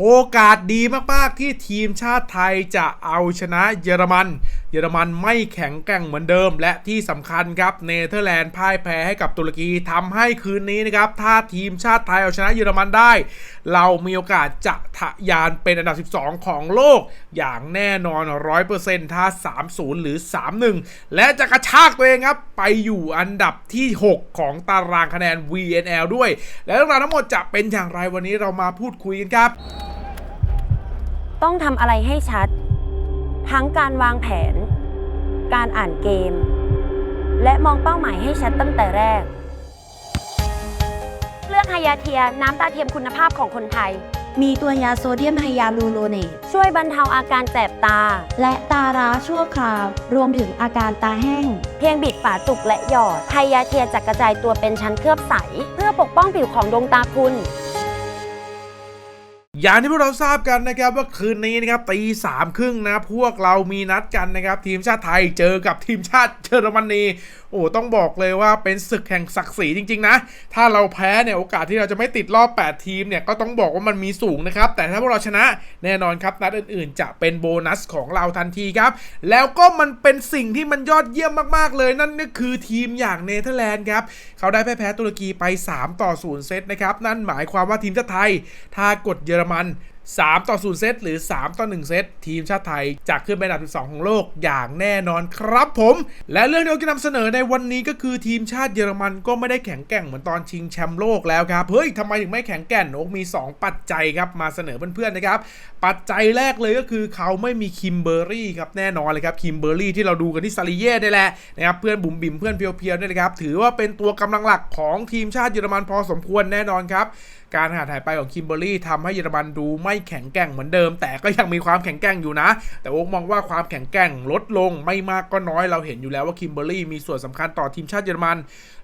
โอกาสดีมากๆที่ทีมชาติไทยจะเอาชนะเยอรมัน เยอรมันไม่แข็งแกร่งเหมือนเดิม และที่สำคัญครับเนเธอร์แลนด์พ่ายแพ้ให้กับตุรกีทำให้คืนนี้นะครับ ถ้าทีมชาติไทยเอาชนะเยอรมันได้ เรามีโอกาสจะทะยานเป็นอันดับ 12 ของโลก อย่างแน่นอน 100%ถ้า 3-0 หรือ 3-1 และจะกระชากตัวเองครับไปอยู่อันดับที่ 6 ของตารางคะแนน VNL ด้วย และเรื่องราวทั้งหมดจะเป็นอย่างไรวันนี้เรามาพูดคุยกันครับ ต้องทำอะไรให้ชัด ทั้งการวางแผน การอ่านเกม และมองเป้าหมายให้ชัดตั้งแต่แรก เลือกไฮยาเทียน้ำตาเทียมคุณภาพของคนไทย มีตัวยาโซเดียมไฮยาลูโรเนตช่วยบรรเทาอาการแสบตา และตาร้าชั่วคราว รวมถึงอาการตาแห้ง เพียงบิดฝาจุกและหยอดไฮยาเทียจะกระจายตัวเป็นชั้นเคลือบใส เพื่อปกป้องผิวของดวงตาคุณ อย่างที่พวกเราทราบกันนะครับว่าคืนนี้นะครับตีสามครึ่งนะพวกเรามีนัดกันนะครับทีมชาติไทยเจอกับทีมชาติเยอรมนีโอ้ต้องบอกเลยว่าเป็นศึกแห่งศักดิ์ศรีจริงๆนะ ถ้าเราแพ้เนี่ยโอกาสที่เราจะไม่ติดรอบ 8 ทีมเนี่ยก็ต้องบอกว่ามันมีสูงนะครับ แต่ถ้าพวกเราชนะแน่นอนครับนัดอื่นๆ จะเป็นโบนัสของเราทันทีครับ แล้วก็มันเป็นสิ่งที่มันยอดเยี่ยมมากๆ เลยนั่นก็คือทีมอย่างเนเธอร์แลนด์ครับเขาได้แพ้แพ้ตุรกีไป 3 ต่อ 0 เซตนะครับ นั่นหมายความว่าทีมชาติไทย ถ้ากดเยอรมัน 3 ต่อ 0 เซตหรือ 3 ต่อ 1 เซต ทีมชาติไทยจะขึ้นเป็นอันดับ 12 ของโลกอย่างแน่นอนครับผม และเรื่องที่เราจะนำเสนอในวันนี้ก็คือทีมชาติเยอรมันก็ไม่ได้แข็งแกร่งเหมือนตอนชิงแชมป์โลกแล้วครับ เฮ้ยทำไมถึงไม่แข็งแกร่งโอกมี 2 ปัจจัยครับ มาเสนอเพื่อนๆนะครับ ปัจจัยแรกเลยก็คือเขาไม่มีคิมเบอร์รี่ครับแน่นอนเลยครับคิมเบอร์รี่ที่เราดูกันที่ซาริเย่ได้แหละนะครับเพื่อนบุ๋มบิ๋มเพื่อนเพียวๆนี่นะครับถือว่าเป็นตัวกำลังหลักของทีมชาติเยอรมันพอสมควรแน่นอนครับการหายหายไปของคิมเบอร์รี่ทำให้เยอรมันดูไม่แข็งแกร่งเหมือนเดิม แต่ก็ยังมีความแข็งแกร่งอยู่นะ แต่โอ๊กมองว่าความแข็งแกร่งลดลงไม่มากก็น้อยเราเห็นอยู่แล้วว่าคิมเบอร์รี่มีส่วนสำคัญต่อทีมชาติเยอรมัน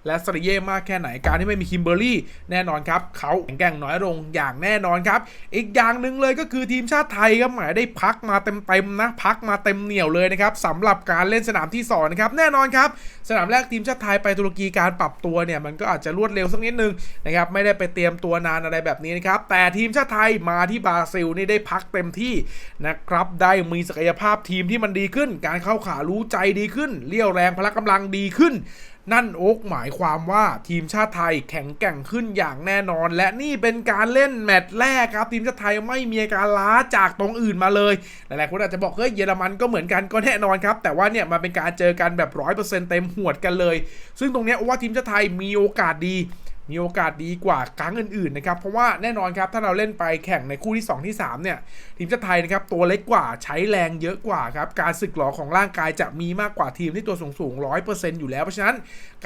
และสริเย่มากแค่ไหนการที่ไม่มีคิมเบอร์รี่แน่นอนครับเขาแข็งแกร่งน้อยลงอย่างแน่นอนครับ อีกอย่างหนึ่งเลยก็คือทีมชาติไทยครับหมายได้พักมาเต็มๆนะพักมาเต็มเหนียวเลยนะครับสำหรับการเล่นสนามที่สองนะครับแน่นอนครับสนามแรกทีมชาติไทยไปตุรกีการปรับตัวเนี่ยมันก็อาจจะรวดเร็วสักนิดนึงนะครับไม่ได้ไปเตรียมตัวนานอะไรแบบนี้นะครับแต่ทีมชาติไทยมาที่บราซิลนี่ได้พักเต็มที่นะครับ ได้มีศักยภาพทีมที่มันดีขึ้น การเข้าขารู้ใจดีขึ้น เรี่ยวแรงพละกำลังดีขึ้น นั่นโอ๊กหมายความว่าทีมชาติไทยแข็งแกร่งขึ้นอย่างแน่นอน และนี่เป็นการเล่นแมตช์แรกครับ ทีมชาติไทยไม่มีการล้าจากตรงอื่นมาเลยหลายๆคนอาจจะบอกเฮ้ยเยอรมันก็เหมือนกันก็แน่นอนครับ แต่ว่าเนี่ยมันเป็นการเจอกันแบบร้อยเปอร์เซ็นต์เต็มหวดกันเลย ซึ่งตรงนี้ว่าทีมชาติไทยมีโอกาสดี มีโอกาสดีกว่าครั้งอื่นๆนะครับเพราะว่าแน่นอนครับถ้าเราเล่นไปแข่งในคู่ที่ 2 ที่3เนี่ยทีมชาติไทยนะครับตัวเล็กกว่าใช้แรงเยอะกว่าครับการสึกหรอของร่างกายจะมีมากกว่าทีมที่ตัวสูงสูงร้อยเปอร์เซ็นต์อยู่แล้วเพราะฉะนั้น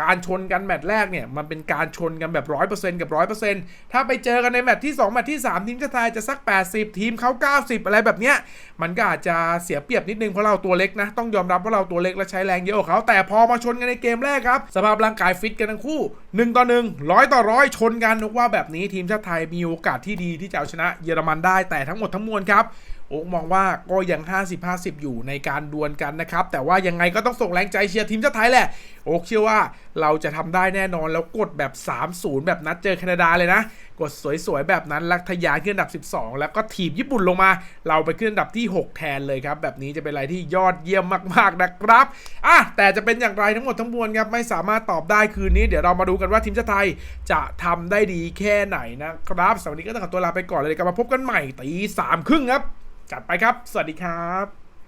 การชนกันแมตช์แรกเนี่ยมันเป็นการชนกันแบบร้อยเปอร์เซ็นต์กับร้อยเปอร์เซ็นต์ถ้าไปเจอกันในแมตช์ที่ 2 แมตช์ที่ 3 ทีมชาติไทยจะสัก 80 ทีมเขา90 อะไรแบบเนี้ยมันก็อาจจะเสียเปรียบนิดนึงเพราะเราตัวเล็กนะต้องยอมรับว่าเราตัวเล็กและใช้แรงเยอะกว่าเขาแต่พอมาชนกันในเกมแรกครับสภาพร่างกายฟิตกันทั้งคู่1ต่อ1 100ต่อร้อยชนกันนึกว่าแบบนี้ทีมชาติไทยมีโอกาสที่ดีที่จะเอาชนะเยอรมันได้แต่ทั้งหมดทั้งมวลครับ โอ๊กมองว่าก็ยัง 50-50 อยู่ในการดวลกันนะครับ แต่ว่ายังไงก็ต้องส่งแรงใจเชียร์ทีมชาติไทยแหละ โอ๊กเชื่อว่าเราจะทำได้แน่นอนแล้วกดแบบ 3-0 แบบนัดเจอแคนาดาเลยนะ กดสวยๆ แบบนั้นลักทะยานขึ้นอันดับ 12 แล้วก็ถีบญี่ปุ่นลงมา เราไปขึ้นอันดับที่ 6 แทนเลยครับ แบบนี้จะเป็นอะไรที่ยอดเยี่ยมมากๆนะครับอะแต่จะเป็นอย่างไรทั้งหมดทั้งมวลครับไม่สามารถตอบได้คืนนี้ เดี๋ยวเรามาดูกันว่าทีมชาติไทยจะทำได้ดีแค่ไหนนะครับสำหรับวันนี้ก็ต้องขอตัวลาไปก่อนเลยครับมาพบกันใหม่ตีสามครึ่งครับ จัดไปครับ สวัสดีครับ